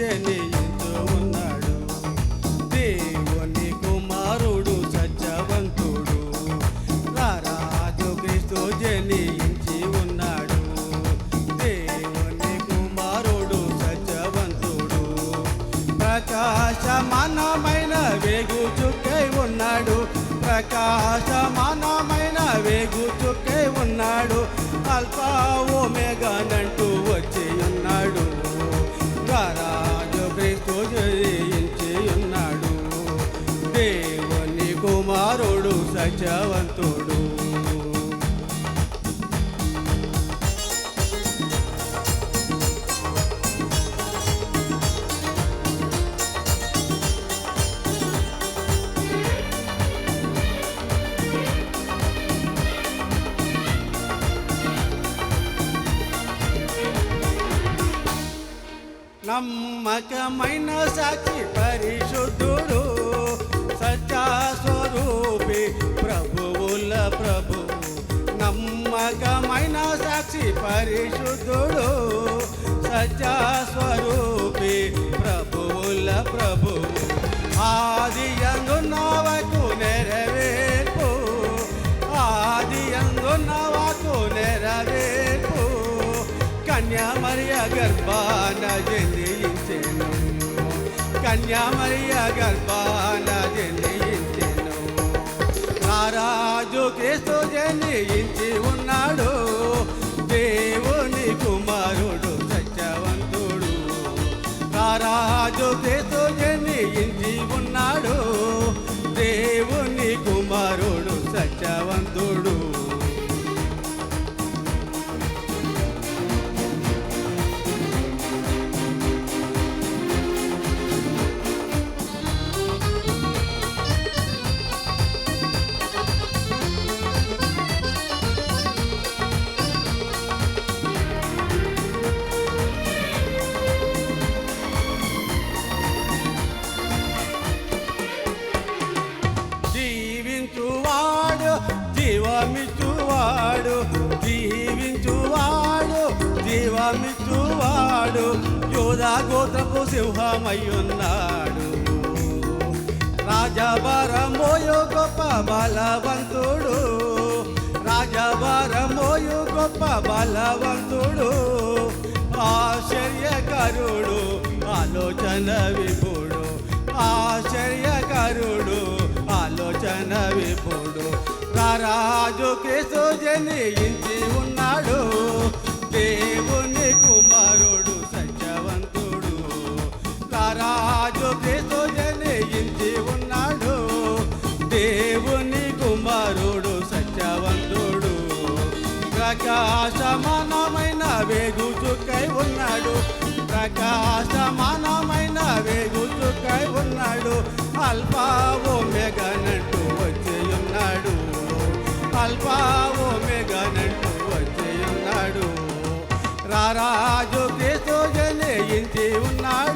జనించు ఉన్నాడు. దేవుని కుమారుడు సత్యవంతుడు. రారాజు క్రీస్తు జనించి ఉన్నాడు. దేవుని కుమారుడు సత్యవంతుడు. ప్రకాశమానమైన వేగు చుక్కై ఉన్నాడు. ప్రకాశమానమైన వేగు చుక్కై ఉన్నాడు. సత్యవంతుడు నమ్మకమైన సాక్షి పరిశుద్ధుడు. పరిశుద్ధుడు సత్యస్వరూపి ప్రభువుల ప్రభు. ఆది అందున్నవకు నెరవేర్పు ఆది అందున్నవకు నెరవేర్పు. కన్యామరియ గర్భాన జనించెను కన్యామరియ గర్భాన జనించెను రారాజు క్రీస్తు జనించి ఉన్నాడు కుమారుడు జీవమిచ్చువాడు జీవించువాడు జీవమిచ్చువాడు యోధా గోత్రపు సింహమయ్యున్నాడు. రాజవరమోయో గొప్ప బలవంతుడు రాజభరమోయు గొప్ప బలవంతుడు ఆశ్చర్యకరుడు ఆలోచన విపుడు ఆశ్చర్యకరుడు ఆలోచన విపుడు రాజు క్రీస్తు జనించి ఉన్నాడు. దేవుని కుమారుడు సత్యవంతుడు. రాజు క్రీస్తు జనించి ఉన్నాడు. దేవుని కుమారుడు సత్యవంతుడు. ప్రకాశమానమైన వేగు చుక్కై ఉన్నాడు. ప్రకాశమానమైన వేగు రాజు క్రీస్తు జనయించి ఉన్నాడు.